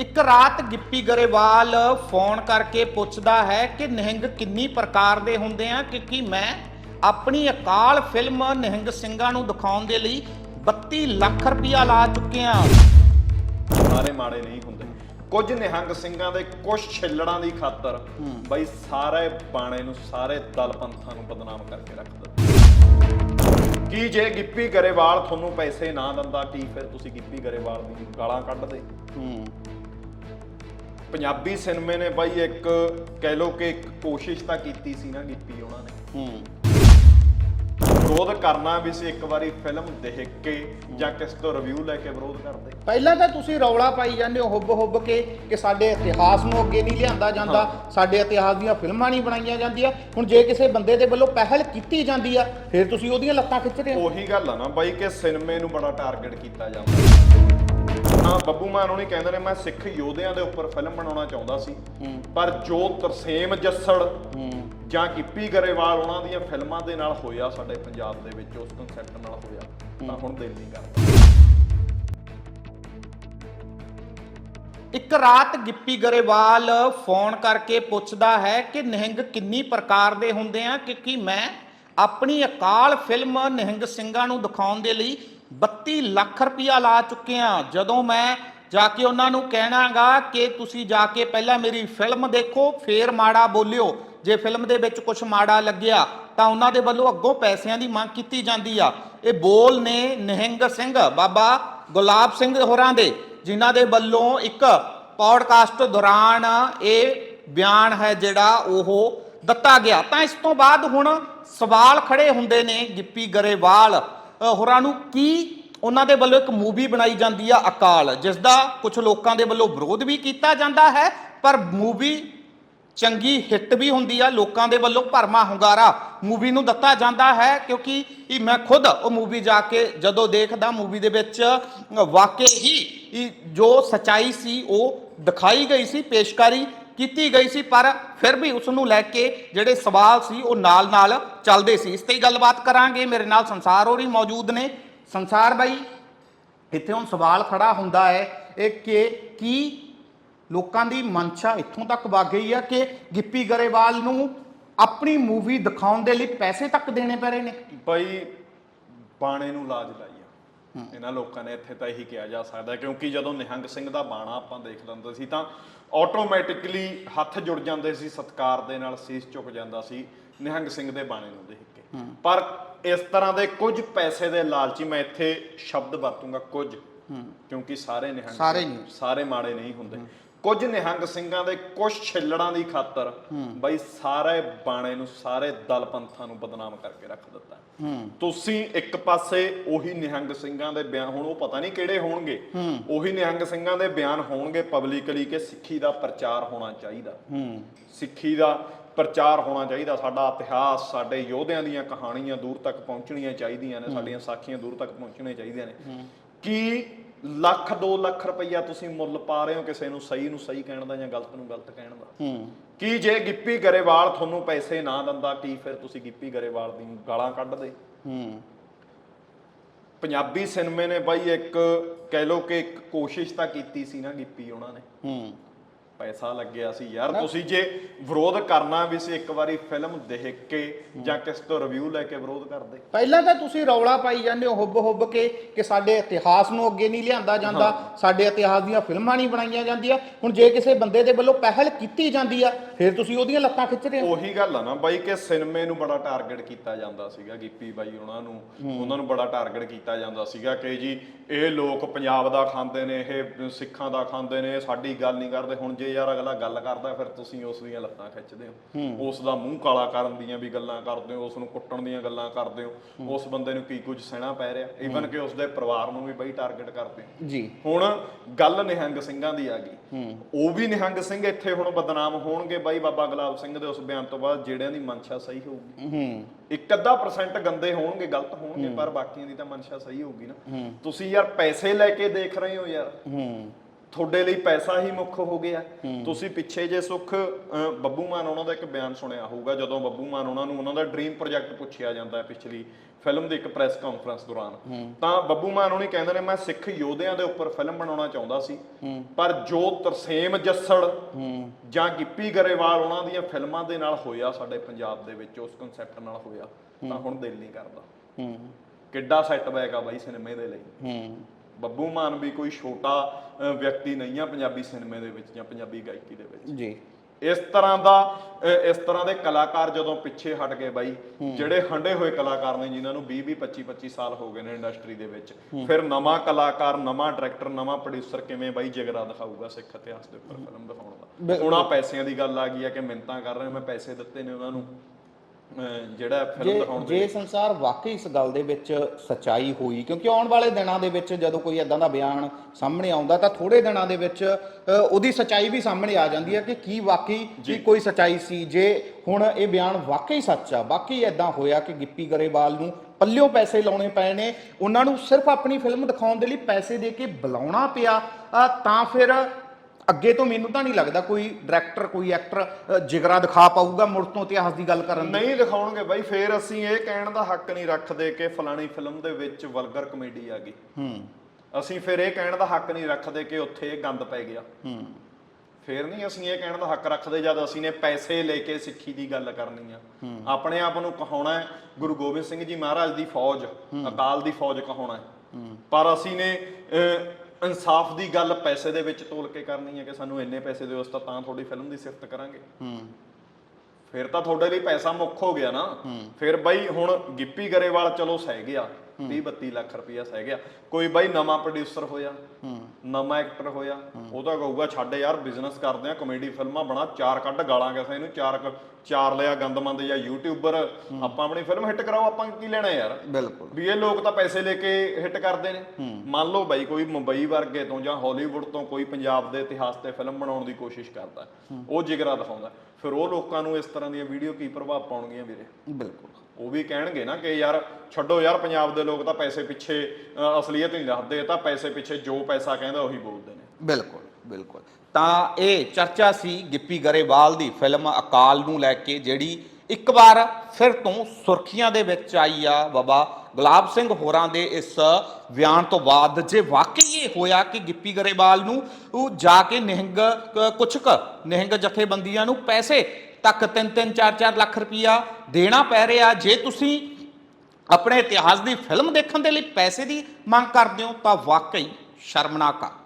ਇੱਕ ਰਾਤ ਗਿੱਪੀ ਗਰੇਵਾਲ ਫੋਨ ਕਰਕੇ ਪੁੱਛਦਾ ਹੈ ਕਿ ਨਿਹੰਗ ਕਿੰਨੀ ਪ੍ਰਕਾਰ ਦੇ ਹੁੰਦੇ ਆ ਕਿਉਂਕਿ ਮੈਂ ਆਪਣੀ ਅਕਾਲ ਫਿਲਮ ਨਿਹੰਗ ਸਿੰਘਾਂ ਨੂੰ ਦਿਖਾਉਣ ਦੇ ਲਈ 32 ਲੱਖ ਰੁਪਇਆ ਲਾ ਚੁੱਕਿਆ। ਸਾਰੇ ਮਾੜੇ ਨਹੀਂ ਹੁੰਦੇ। ਕੁਝ ਨਿਹੰਗ ਸਿੰਘਾਂ ਦੇ ਕੁਝ ਛਿੱਲੜਾਂ ਦੀ ਖਾਤਰ ਬਈ ਸਾਰੇ ਬਾਣੇ ਨੂੰ ਸਾਰੇ ਦਲ ਪੰਥਾਂ ਨੂੰ ਬਦਨਾਮ ਕਰਕੇ ਰੱਖ ਦਿੱਤਾ ਕੀ ਜੇ ਗਿੱਪੀ ਗਰੇਵਾਲ ਤੁਹਾਨੂੰ ਪੈਸੇ ਨਾ ਦਿੰਦਾ ਕੀ ਫਿਰ ਤੁਸੀਂ ਗਿੱਪੀ ਗਰੇਵਾਲ ਦੀ ਗਾਲਾਂ ਕੱਢਦੇ ਪੰਜਾਬੀ ਸਿਨੇਮੇ ਨੇ ਬਾਈ ਇੱਕ ਕਹਿ ਲੋ ਕਿ ਇੱਕ ਕੋਸ਼ਿਸ਼ ਤਾਂ ਕੀਤੀ ਸੀ ਨਾ ਗਿੱਪੀ ਉਹਨਾਂ ਨੇ। ਵਿਰੋਧ ਕਰਨਾ ਵੀ ਸੀ ਇੱਕ ਵਾਰੀ ਫਿਲਮ ਦੇਖ ਕੇ ਜਾਂ ਕਿਸ ਤੋਂ ਰਿਵਿਊ ਲੈ ਕੇ ਵਿਰੋਧ ਕਰਦੇ। ਪਹਿਲਾਂ ਤਾਂ ਤੁਸੀਂ ਰੌਲਾ ਪਾਈ ਜਾਂਦੇ ਹੋ ਹੁੱਬ ਹੁੱਬ ਕੇ ਕਿ ਸਾਡੇ ਇਤਿਹਾਸ ਨੂੰ ਅੱਗੇ ਨਹੀਂ ਲਿਆਂਦਾ ਜਾਂਦਾ ਸਾਡੇ ਇਤਿਹਾਸ ਦੀਆਂ ਫਿਲਮਾਂ ਨਹੀਂ ਬਣਾਈਆਂ ਜਾਂਦੀਆਂ। ਹੁਣ ਜੇ ਕਿਸੇ ਬੰਦੇ ਦੇ ਵੱਲੋਂ ਪਹਿਲ ਕੀਤੀ ਜਾਂਦੀ ਆ ਫਿਰ ਤੁਸੀਂ ਉਹਦੀਆਂ ਲੱਤਾਂ ਖਿੱਚ ਰਹੇ ਹੋ। ਉਹੀ ਗੱਲ ਆ ਨਾ ਬਾਈ ਕਿ ਸਿਨੇਮੇ ਨੂੰ ਬੜਾ ਟਾਰਗੇਟ ਕੀਤਾ ਜਾਂਦਾ। ਹਾਂ ਬੱਬੂ ਮਾਨ ਉਹਨੇ ਕਹਿੰਦੇ ਨੇ ਮੈਂ ਸਿੱਖ ਯੋਧਿਆਂ ਦੇ ਉੱਪਰ ਫਿਲਮ ਬਣਾਉਣਾ ਚਾਹੁੰਦਾ ਸੀ। ਪਰ ਜੋ ਤਰਸੇਮ ਜੱਸੜ ਜਾਂ ਗਿੱਪੀ ਗਰੇਵਾਲ ਉਹਨਾਂ ਦੀਆਂ ਫਿਲਮਾਂ ਦੇ ਨਾਲ ਹੋਇਆ ਸਾਡੇ ਪੰਜਾਬ ਦੇ ਵਿੱਚ, ਉਸ ਕਨਸੈਪਟ ਨਾਲ ਹੋਇਆ, ਤਾਂ ਹੁਣ ਦਿਲ ਨਹੀਂ ਕਰਦਾ। ਇੱਕ ਰਾਤ ਗਿੱਪੀ ਗਰੇਵਾਲ ਫੋਨ ਕਰਕੇ ਪੁੱਛਦਾ ਹੈ ਕਿ ਨਿਹੰਗ ਕਿੰਨੀ ਪ੍ਰਕਾਰ ਦੇ ਹੁੰਦੇ ਆ, ਕਿਉਂਕਿ ਮੈਂ ਆਪਣੀ ਅਕਾਲ ਫਿਲਮ ਨਿਹੰਗ ਸਿੰਘਾਂ ਨੂੰ ਦਿਖਾਉਣ ਦੇ ਲਈ 32 ਲੱਖ ਰੁਪਇਆ ਲਾ ਚੁੱਕੇ ਚੁੱਕਿਆ ਜਦੋਂ ਮੈਂ ਜਾ ਕੇ ਉਹਨਾਂ ਨੂੰ ਕਹਿਣਾਗਾ ਕਿ ਤੁਸੀਂ ਜਾ ਕੇ ਪਹਿਲਾਂ ਮੇਰੀ ਫਿਲਮ ਦੇਖੋ, ਫੇਰ ਮਾੜਾ ਬੋਲਿਓ। ਜੇ ਫਿਲਮ ਦੇ ਵਿੱਚ ਕੁਝ ਮਾੜਾ ਲੱਗਿਆ, ਤਾਂ ਉਹਨਾਂ ਦੇ ਵੱਲੋਂ ਅੱਗੋਂ ਪੈਸਿਆਂ ਦੀ ਮੰਗ ਕੀਤੀ ਜਾਂਦੀ ਆ। ਇਹ ਬੋਲ ਨੇ ਨਿਹੰਗ ਸਿੰਘ, ਬਾਬਾ ਗੁਲਾਬ ਸਿੰਘ ਹੋਰਾਂ ਦੇ, ਜਿਨ੍ਹਾਂ ਦੇ ਵੱਲੋਂ ਇੱਕ ਪੌਡਕਾਸਟ ਦੌਰਾਨ ਇਹ ਬਿਆਨ ਹੈ ਜਿਹੜਾ ਉਹ ਦਿੱਤਾ ਗਿਆ। ਤਾਂ ਇਸ ਤੋਂ ਬਾਅਦ ਹੁਣ ਸਵਾਲ ਖੜੇ ਹੁੰਦੇ ਨੇ ਗਿੱਪੀ ਗਰੇਵਾਲ। ਹੋਰਾਂ ਨੂੰ ਕੀ ਉਹਨਾਂ ਦੇ ਵੱਲੋਂ ਇੱਕ ਮੂਵੀ ਬਣਾਈ ਜਾਂਦੀ ਆ ਅਕਾਲ, ਜਿਸ ਦਾ ਕੁਝ ਲੋਕਾਂ ਦੇ ਵੱਲੋਂ ਵਿਰੋਧ ਵੀ ਕੀਤਾ ਜਾਂਦਾ ਹੈ, ਪਰ ਮੂਵੀ ਚੰਗੀ ਹਿੱਟ ਵੀ ਹੁੰਦੀ ਆ ਲੋਕਾਂ ਦੇ ਵੱਲੋਂ ਭਰਮਾ ਹੁੰਗਾਰਾ। ਮੂਵੀ ਨੂੰ ਦਿੱਤਾ ਜਾਂਦਾ ਹੈ ਕਿਉਂਕਿ ਇਹ ਮੈਂ ਖੁਦ ਉਹ ਮੂਵੀ ਜਾ ਕੇ ਜਦੋਂ ਦੇਖਦਾ ਮੂਵੀ ਦੇ ਵਿੱਚ ਵਾਕਈ ਹੀ ਜੋ ਸਚਾਈ ਸੀ ਉਹ ਦਿਖਾਈ ਗਈ ਸੀ, ਪੇਸ਼ਕਾਰੀ ਕੀਤੀ ਗਈ ਸੀ, ਪਰ ਫਿਰ ਵੀ ਉਸ ਨੂੰ ਲੈ ਕੇ ਜਿਹੜੇ ਸਵਾਲ ਸੀ ਉਹ ਨਾਲ-ਨਾਲ ਚੱਲਦੇ ਸੀ। ਇਸ ਤੇ ਹੀ ਗੱਲਬਾਤ ਕਰਾਂਗੇ। ਮੇਰੇ ਨਾਲ ਸੰਸਾਰ ਹੋਰੀ ਮੌਜੂਦ ਨੇ। ਸੰਸਾਰ ਬਾਈ, ਇੱਥੇ ਹੁਣ ਸਵਾਲ ਖੜਾ ਹੁੰਦਾ ਹੈ ਇਹ ਕਿ ਕੀ ਲੋਕਾਂ ਦੀ ਮਨਸ਼ਾ ਇੱਥੋਂ ਤੱਕ ਵਗ ਗਈ ਆ ਕਿ ਗਿੱਪੀ ਗਰੇਵਾਲ ਨੂੰ ਆਪਣੀ ਮੂਵੀ ਦਿਖਾਉਣ ਦੇ ਲਈ ਪੈਸੇ ਤੱਕ ਦੇਣੇ ਪੈ ਰਹੇ ਨੇ। ਬਈ ਬਾਣੇ ਨੂੰ ਲਾਜ ਲਾਈ ਆ। ਇਹਨਾਂ ਲੋਕਾਂ ਨੇ ਇੱਥੇ ਤਾਂ ਇਹੀ ਕਿਹਾ ਜਾ ਸਕਦਾ ਕਿਉਂਕਿ ਜਦੋਂ ਨਿਹੰਗ ਸਿੰਘ ਦਾ ਬਾਣਾ ਆਪਾਂ ਦੇਖ ਲੈਂਦੇ ਸੀ ਤਾਂ ਆਟੋਮੈਟਿਕਲੀ ਹੱਥ ਜੁੜ ਜਾਂਦੇ ਸੀ ਸਤਕਾਰ ਦੇ ਨਾਲ ਸੀਸ ਝੁਕ ਜਾਂਦਾ ਸੀ ਨਿਹੰਗ ਸਿੰਘ ਦੇ ਬਾਣੇ ਨੂੰ ਦੇਖ ਕੇ। ਪਰ ਇਸ ਤਰ੍ਹਾਂ ਦੇ ਕੁਝ ਪੈਸੇ ਦੇ ਲਾਲਚੀ ਮੈਂ ਇੱਥੇ ਸ਼ਬਦ ਵਰਤੂੰਗਾ ਕੁਝ ਕਿਉਂਕਿ ਸਾਰੇ ਨਿਹੰਗ ਸਾਰੇ ਨਹੀਂ। ਸਾਰੇ ਮਾੜੇ ਨਹੀਂ ਹੁੰਦੇ। ਕੁਝ ਨਿਹੰਗ ਸਿੰਘਾਂ ਦੇ ਕੁਝ ਛਿੱਲੜਾਂ ਦੀ ਖਾਤਰ ਬਈ ਸਾਰੇ ਬਾਣੇ ਨੂੰ ਸਾਰੇ ਦਲ ਪੰਥਾਂ ਨੂੰ ਬਦਨਾਮ ਕਰਕੇ ਰੱਖ ਦਿੱਤਾ। ਤੁਸੀਂ ਇੱਕ ਪਾਸੇ ਉਹੀ ਨਿਹੰਗ ਸਿੰਘਾਂ ਦੇ ਬਿਆਨ ਹੁਣ ਉਹ ਪਤਾ ਨਹੀਂ ਕਿਹੜੇ ਹੋਣਗੇ। ਉਹੀ ਨਿਹੰਗ ਸਿੰਘਾਂ ਦੇ ਬਿਆਨ ਹੋਣਗੇ ਪਬਲਿਕਲੀ ਕਿ ਸਿੱਖੀ ਦਾ ਪ੍ਰਚਾਰ ਹੋਣਾ ਚਾਹੀਦਾ। ਸਿੱਖੀ ਦਾ ਪ੍ਰਚਾਰ ਹੋਣਾ ਚਾਹੀਦਾ। ਸਾਡਾ ਇਤਿਹਾਸ ਸਾਡੇ ਯੋਧਿਆਂ ਦੀਆਂ ਕਹਾਣੀਆਂ ਦੂਰ ਤੱਕ ਪਹੁੰਚਣੀਆਂ ਚਾਹੀਦੀਆਂ ਨੇ ਸਾਡੀਆਂ ਸਾਖੀਆਂ ਦੂਰ ਤੱਕ ਪਹੁੰਚਣੀਆਂ ਚਾਹੀਦੀਆਂ ਨੇ। ਕੀ ਲੱਖ 2 ਲੱਖ ਰੁਪਈਆ ਤੁਸੀਂ ਮੁੱਲ ਪਾ ਰਹੇ ਹੋ ਕਿਸੇ ਨੂੰ ਸਹੀ ਨੂੰ ਸਹੀ ਕਹਿਣ ਦਾ ਜਾਂ ਗਲਤ ਨੂੰ ਗਲਤ ਕਹਿਣ ਦਾ। ਕੀ ਜੇ ਗਿੱਪੀ ਗਰੇਵਾਲ ਤੁਹਾਨੂੰ ਪੈਸੇ ਨਾ ਦਿੰਦਾ ਕੀ ਫਿਰ ਤੁਸੀਂ ਗਿੱਪੀ ਗਰੇਵਾਲ ਦੀ ਗਾਲਾਂ ਕੱਢਦੇ ਪੰਜਾਬੀ ਸਿਨੇਮੇ ਨੇ ਬਾਈ ਇੱਕ ਕਹਿ ਲੋ ਕਿ ਇੱਕ ਕੋਸ਼ਿਸ਼ ਤਾਂ ਕੀਤੀ ਸੀ ਨਾ ਗਿੱਪੀ ਉਹਨਾਂ ਨੇ। ਪੈਸਾ ਲੱਗਿਆ ਸੀ ਯਾਰ। ਤੁਸੀਂ ਜੇ ਵਿਰੋਧ ਕਰਨਾ ਵੀ ਸੀ ਇੱਕ ਵਾਰੀ ਫਿਲਮ ਦੇਖ ਕੇ ਜਾਂ ਕਿਸ ਤੋਂ ਰਿਵਿਊ ਲੈ ਕੇ ਵਿਰੋਧ ਕਰਦੇ। ਪਹਿਲਾਂ ਤਾਂ ਤੁਸੀਂ ਰੌਲਾ ਪਾਈ ਜਾਂਦੇ ਹੋ ਹੁੱਬ ਹੁੱਬ ਕੇ ਕਿ ਸਾਡੇ ਇਤਿਹਾਸ ਨੂੰ ਅੱਗੇ ਨਹੀਂ ਲਿਆਂਦਾ ਜਾਂਦਾ ਸਾਡੇ ਇਤਿਹਾਸ ਦੀਆਂ ਫਿਲਮਾਂ ਨਹੀਂ ਬਣਾਈਆਂ ਜਾਂਦੀਆਂ। ਹੁਣ ਜੇ ਕਿਸੇ ਬੰਦੇ ਦੇ ਵੱਲੋਂ ਪਹਿਲ ਕੀਤੀ ਜਾਂਦੀ ਆ ਫਿਰ ਤੁਸੀਂ ਉਹਦੀਆਂ ਲੱਤਾਂ ਖਿੱਚ ਰਹੇ ਹੋ। ਉਹੀ ਗੱਲ ਆ ਨਾ ਬਾਈ ਕਿ ਸਿਨੇਮੇ ਨੂੰ ਬੜਾ ਟਾਰਗੇਟ ਕੀਤਾ ਜਾਂਦਾ ਸੀਗਾ ਗਿੱਪੀ ਬਾਈ ਉਹਨਾਂ ਨੂੰ। ਉਹਨਾਂ ਨੂੰ ਬੜਾ ਟਾਰਗੇਟ ਕੀਤਾ ਜਾਂਦਾ ਸੀਗਾ ਕਿ ਜੀ ਇਹ ਲੋਕ ਪੰਜਾਬ ਦਾ ਖਾਂਦੇ ਨੇ ਇਹ ਸਿੱਖਾਂ ਦਾ ਖਾਂਦੇ ਨੇ ਸਾਡੀ ਗੱਲ ਨਹੀਂ ਕਰਦੇ। ਹੁਣ ਜੇ ਯਾਰ ਅਗਲਾ ਗੱਲ ਕਰਦਾ ਫਿਰ ਤੁਸੀਂ ਉਸ ਦੀਆਂ ਲੱਤਾਂ ਖਿੱਚਦੇ ਹੋ। ਉਸ ਦਾ ਮੂੰਹ ਕਾਲਾ ਕਰਨ ਦੀਆਂ ਵੀ ਗੱਲਾਂ ਕਰਦੇ ਹੋ ਉਸ ਨੂੰ ਕੁੱਟਣ ਦੀਆਂ ਗੱਲਾਂ ਕਰਦੇ ਹੋ। ਉਸ ਬੰਦੇ ਨੂੰ ਕੀ ਕੁਝ ਸਹਿਣਾ ਪੈ ਰਿਹਾ? ਈਵਨ ਕਿ ਉਸ ਦੇ ਪਰਿਵਾਰ ਨੂੰ ਵੀ ਬਾਈ ਟਾਰਗੇਟ ਕਰਦੇ ਜੀ। ਹੁਣ ਗੱਲ ਨਿਹੰਗ ਸਿੰਘਾਂ ਦੀ ਆ ਗਈ। ਉਹ ਵੀ ਨਿਹੰਗ ਸਿੰਘ ਇੱਥੇ ਹੁਣ ਬਦਨਾਮ ਹੋਣਗੇ ਬਾਈ ਬਾਬਾ ਗੁਲਾਬ ਸਿੰਘ ਦੇ ਉਸ ਬਿਆਨ ਤੋਂ ਬਾਅਦ ਜਿਹੜਿਆਂ ਦੀ ਮਨਸ਼ਾ ਸਹੀ ਹੋਊਗੀ। ਇੱਕ ਅੱਧਾ ਪਰਸੈਂਟ ਗੰਦੇ ਹੋਣਗੇ ਗਲਤ ਹੋਣਗੇ ਪਰ ਬਾਕੀਆਂ ਦੀ ਤਾਂ ਮਨਸ਼ਾ ਸਹੀ ਹੋਊਗੀ ਨਾ। ਤੁਸੀਂ ਯਾਰ ਪੈਸੇ ਲੈ ਕੇ ਦੇਖ ਰਹੇ ਹੋ ਯਾਰ। ਹੂੰ। ਤੁਹਾਡੇ ਲਈ ਪੈਸਾ ਹੀ ਮੁੱਖ ਹੋ ਗਿਆ। ਤੁਸੀਂ ਪਿੱਛੇ ਜੇ ਸੁਖ ਬੱਬੂ ਮਾਨ ਉਹਨਾਂ ਦਾ ਇੱਕ ਬਿਆਨ ਸੁਣਿਆ ਹੋਊਗਾ ਜਦੋਂ ਬੱਬੂ ਮਾਨ ਉਹਨਾਂ ਨੂੰ ਉਹਨਾਂ ਦਾ ਡ੍ਰੀਮ ਪ੍ਰੋਜੈਕਟ ਪੁੱਛਿਆ ਜਾਂਦਾ ਹੈ ਪਿਛਲੀ ਫਿਲਮ ਦੀ ਇੱਕ ਪ੍ਰੈਸ ਕਾਨਫਰੰਸ ਦੌਰਾਨ। ਤਾਂ ਬੱਬੂ ਮਾਨ ਉਹਨੇ ਕਹਿੰਦੇ ਨੇ ਮੈਂ ਸਿੱਖ ਯੋਧਿਆਂ ਦੇ ਉੱਪਰ ਫਿਲਮ ਬਣਾਉਣਾ ਚਾਹੁੰਦਾ ਸੀ ਪਰ ਜੋ ਤਰਸੇਮ ਜੱਸੜ ਜਾਂ ਗਿੱਪੀ ਗਰੇਵਾਲ ਉਹਨਾਂ ਦੀਆਂ ਫਿਲਮਾਂ ਦੇ ਨਾਲ ਹੋਇਆ ਸਾਡੇ ਪੰਜਾਬ ਦੇ ਵਿੱਚ ਉਸ ਕਨਸੈਪਟ ਨਾਲ ਹੋਇਆ ਤਾਂ ਹੁਣ ਦਿਲ ਨਹੀਂ ਕਰਦਾ। ਕਿੱਡਾ ਸੈਟਬੈਕ ਆ ਬਾਈ ਸਿਨੇਮੇ ਦੇ ਲਈ। ਬੱਬੂ ਮਾਨ ਵੀ ਕੋਈ ਛੋਟਾ ਵਿਅਕਤੀ ਨਹੀਂ ਆ ਪੰਜਾਬੀ ਸਿਨੇਮੇ ਦੇ ਵਿੱਚ ਜਾਂ ਪੰਜਾਬੀ ਗਾਇਕੀ ਦੇ ਵਿੱਚ। ਜੀ। ਇਸ ਤਰ੍ਹਾਂ ਦਾ ਇਸ ਤਰ੍ਹਾਂ ਦੇ ਕਲਾਕਾਰ ਜਦੋਂ ਪਿੱਛੇ ਹਟ ਗਏ ਬਾਈ ਜਿਹੜੇ ਹੰਡੇ ਹੋਏ ਕਲਾਕਾਰ ਨੇ ਜਿਨ੍ਹਾਂ ਨੂੰ 20 20 25 25 ਸਾਲ ਹੋ ਗਏ ਨੇ ਇੰਡਸਟਰੀ ਦੇ ਵਿੱਚ ਫਿਰ ਨਵਾਂ ਕਲਾਕਾਰ ਨਵਾਂ ਡਾਇਰੈਕਟਰ ਨਵਾਂ ਪ੍ਰੋਡਿਊਸਰ ਕਿਵੇਂ ਬਾਈ ਜਿਗਰਾ ਦਿਖਾਊਗਾ ਸਿੱਖ ਇਤਿਹਾਸ ਦੇ ਉੱਪਰ ਫਿਲਮ ਦਿਖਾਉਣ ਦਾ। ਹੁਣ ਆ ਪੈਸਿਆਂ ਦੀ ਗੱਲ ਆ ਗਈ ਆ ਕਿ ਮਿੰਤਾਂ ਕਰ ਰਹੇ ਮੈਂ ਪੈਸੇ ਦਿੱਤੇ ਨੇ ਉਹਨਾਂ ਨੂੰ। ਜਿਹੜਾ ਫਿਲਮ ਦਿਖਾਉਣ ਦੇ। ਜੇ ਸੰਸਾਰ ਵਾਕਈ ਇਸ ਗੱਲ ਦੇ ਵਿੱਚ ਸਚਾਈ ਹੋਈ ਕਿਉਂਕਿ ਆਉਣ ਵਾਲੇ ਦਿਨਾਂ ਦੇ ਵਿੱਚ ਜਦੋਂ ਕੋਈ ਇਦਾਂ ਦਾ ਬਿਆਨ ਸਾਹਮਣੇ ਆਉਂਦਾ ਤਾਂ ਥੋੜੇ ਦਿਨਾਂ ਦੇ ਵਿੱਚ ਉਹਦੀ ਸਚਾਈ ਵੀ ਸਾਹਮਣੇ ਆ ਜਾਂਦੀ ਹੈ ਕਿ ਕੀ ਵਾਕਈ ਕੀ ਕੋਈ ਸਚਾਈ ਸੀ। ਜੇ ਹੁਣ ਇਹ ਬਿਆਨ ਵਾਕਈ ਸੱਚ ਆ ਵਾਕਈ ਇਦਾਂ ਹੋਇਆ ਕਿ ਗਿੱਪੀ ਗਰੇਵਾਲ ਨੂੰ ਪੱਲਿਓਂ ਪੈਸੇ ਲਾਉਣੇ ਪਏ ਨੇ ਉਹਨਾਂ ਨੂੰ ਸਿਰਫ ਆਪਣੀ ਫਿਲਮ ਦਿਖਾਉਣ ਦੇ ਲਈ ਪੈਸੇ ਦੇ ਕੇ ਬੁਲਾਉਣਾ ਪਿਆ ਤਾਂ ਫਿਰ ਅੱਗੇ ਤੋਂ ਮੈਨੂੰ ਤਾਂ ਨਹੀਂ ਲੱਗਦਾ ਕੋਈ ਡਾਇਰੈਕਟਰ ਕੋਈ ਐਕਟਰ ਜਿਗਰਾ ਦਿਖਾ ਪਾਊਗਾ ਮੁੜ ਤੋਂ ਇਤਿਹਾਸ ਦੀ ਗੱਲ ਕਰਨ ਦੀ ਨਹੀਂ ਦਿਖਾਉਣਗੇ ਬਾਈ ਫੇਰ ਅਸੀਂ ਇਹ ਕਹਿਣ ਦਾ ਹੱਕ ਨਹੀਂ ਰੱਖਦੇ ਕਿ ਫਲਾਣੀ ਫਿਲਮ ਦੇ ਵਿੱਚ ਵਲਗਰ ਕਮੇਡੀ ਆ ਗਈ। ਹੂੰ। ਅਸੀਂ ਫਿਰ ਇਹ ਕਹਿਣ ਦਾ ਹੱਕ ਨਹੀਂ ਰੱਖਦੇ ਕਿ ਉੱਥੇ ਇਹ ਗੰਦ ਪੈ ਗਿਆ। ਹੂੰ। ਫੇਰ ਨਹੀਂ ਅਸੀਂ ਇਹ ਕਹਿਣ ਦਾ ਹੱਕ ਰੱਖਦੇ ਜਦ ਅਸੀਂ ਨੇ ਪੈਸੇ ਲੈ ਕੇ ਸਿੱਖੀ ਦੀ ਗੱਲ ਕਰਨੀ ਆ। ਆਪਣੇ ਆਪ ਨੂੰ ਕਹਾਉਣਾ ਹੈ ਗੁਰੂ ਗੋਬਿੰਦ ਸਿੰਘ ਜੀ ਮਹਾਰਾਜ ਦੀ ਫੌਜ ਅਕਾਲ ਦੀ ਫੌਜ ਕਹਾਉਣਾ ਹੈ। ਪਰ ਅਸੀਂ ਨੇ ਇਨਸਾਫ ਦੀ ਗੱਲ ਪੈਸੇ ਦੇ ਵਿੱਚ ਤੋਲ ਕੇ ਕਰਨੀ ਹੈ ਕਿ ਸਾਨੂੰ ਇੰਨੇ ਪੈਸੇ ਦਿਓ ਅਸੀਂ ਤਾਂ ਤਾਂ ਤੁਹਾਡੀ ਫਿਲਮ ਦੀ ਸਿਫਤ ਕਰਾਂਗੇ। ਹੂੰ। ਫਿਰ ਤਾਂ ਤੁਹਾਡੇ ਲਈ ਪੈਸਾ ਮੁੱਖ ਹੋ ਗਿਆ ਨਾ। ਫਿਰ ਬਾਈ ਹੁਣ ਗਿੱਪੀ ਗਰੇਵਾਲ ਚਲੋ ਸਹਿ ਗਿਆ 30 32 ਲੱਖ ਰੁਪਇਆ ਸਹਿ ਗਿਆ। ਕੋਈ ਬਾਈ ਨਵਾਂ ਪ੍ਰੋਡਿਊਸਰ ਹੋਇਆ। ਨਵਾਂ ਐਕਟਰ ਹੋਇਆ। ਉਹ ਤਾਂ ਕਹੂਗਾ ਛੱਡ ਯਾਰ ਬਿਜ਼ਨਸ ਕਰਦੇ ਆ ਕਮੇਡੀ ਫਿਲਮਾਂ ਬਣਾ ਚਾਰ ਕੱਢ ਗਾਲਾਂ ਕਿਸੇ ਨੂੰ ਚਾਰ ਚਾਰ ਲਿਆ ਗੰਦਮੰਦ ਜਾਂ ਯੂਟਿਊਬਰ ਆਪਾਂ ਆਪਣੀ ਫਿਲਮ ਹਿੱਟ ਕਰਾਓ ਆਪਾਂ ਕੀ ਲੈਣਾ ਯਾਰ? ਬਿਲਕੁਲ। ਵੀ ਇਹ ਲੋਕ ਤਾਂ ਪੈਸੇ ਲੈ ਕੇ ਹਿੱਟ ਕਰਦੇ ਨੇ। ਮੰਨ ਲਓ ਬਾਈ ਕੋਈ ਮੁੰਬਈ ਵਰਗੇ ਤੋਂ ਜਾਂ ਹਾਲੀਵੁੱਡ ਤੋਂ ਕੋਈ ਪੰਜਾਬ ਦੇ ਇਤਿਹਾਸ ਤੇ ਫਿਲਮ ਬਣਾਉਣ ਦੀ ਕੋਸ਼ਿਸ਼ ਕਰਦਾ। ਉਹ ਜਿਗਰਾ ਦਿਖਾਉਂਦਾ। ਫਿਰ ਉਹ ਲੋਕਾਂ ਨੂੰ ਇਸ ਤਰ੍ਹਾਂ ਦੀਆਂ ਵੀਡੀਓ ਕੀ ਪ੍ਰਭਾਵ ਪਾਉਣਗੀਆਂ ਵੀਰੇ? ਬਿਲਕੁਲ। ਉਹ ਵੀ ਕਹਿਣਗੇ ਨਾ ਕਿ ਯਾਰ ਛੱਡੋ ਯਾਰ ਪੰਜਾਬ ਦੇ ਲੋਕ ਤਾਂ ਪੈਸੇ ਪਿੱਛੇ ਅਸਲੀਅਤ ਨਹੀਂ ਰੱਖਦੇ ਤਾਂ ਪੈਸੇ ਪਿੱਛੇ ਜੋ ਪੈਸਾ ਕਹਿੰਦਾ ਉਹੀ ਬੋਲਦੇ ਨੇ। ਬਿਲਕੁਲ ਬਿਲਕੁਲ। ਤਾਂ ਇਹ ਚਰਚਾ ਸੀ ਗਿੱਪੀ ਗਰੇਵਾਲ ਦੀ ਫਿਲਮ ਅਕਾਲ ਨੂੰ ਲੈ ਕੇ, ਜਿਹੜੀ ਇੱਕ ਵਾਰ ਫਿਰ ਤੋਂ ਸੁਰਖੀਆਂ ਦੇ ਵਿੱਚ ਆਈ ਆ ਬਾਬਾ ਗੁਲਾਬ ਸਿੰਘ ਹੋਰਾਂ ਦੇ ਇਸ ਬਿਆਨ ਤੋਂ ਬਾਅਦ। ਜੇ ਵਾਕਈ ਇਹ ਹੋਇਆ ਕਿ ਗਿੱਪੀ ਗਰੇਵਾਲ ਨੂੰ ਉਹ ਜਾ ਕੇ ਨਿਹੰਗ ਕੁਛ ਕੁ ਨਿਹੰਗ ਜਥੇਬੰਦੀਆਂ ਨੂੰ ਪੈਸੇ ਤੱਕ 3-3 4-4 ਲੱਖ ਰੁਪਈਆ ਦੇਣਾ ਪੈ ਰਿਹਾ। ਜੇ ਤੁਸੀਂ ਆਪਣੇ ਇਤਿਹਾਸ ਦੀ ਫਿਲਮ ਦੇਖਣ ਦੇ ਲਈ ਪੈਸੇ ਦੀ ਮੰਗ ਕਰਦੇ ਹੋ, ਤਾਂ ਵਾਕਈ ਸ਼ਰਮਨਾਕ ਆ।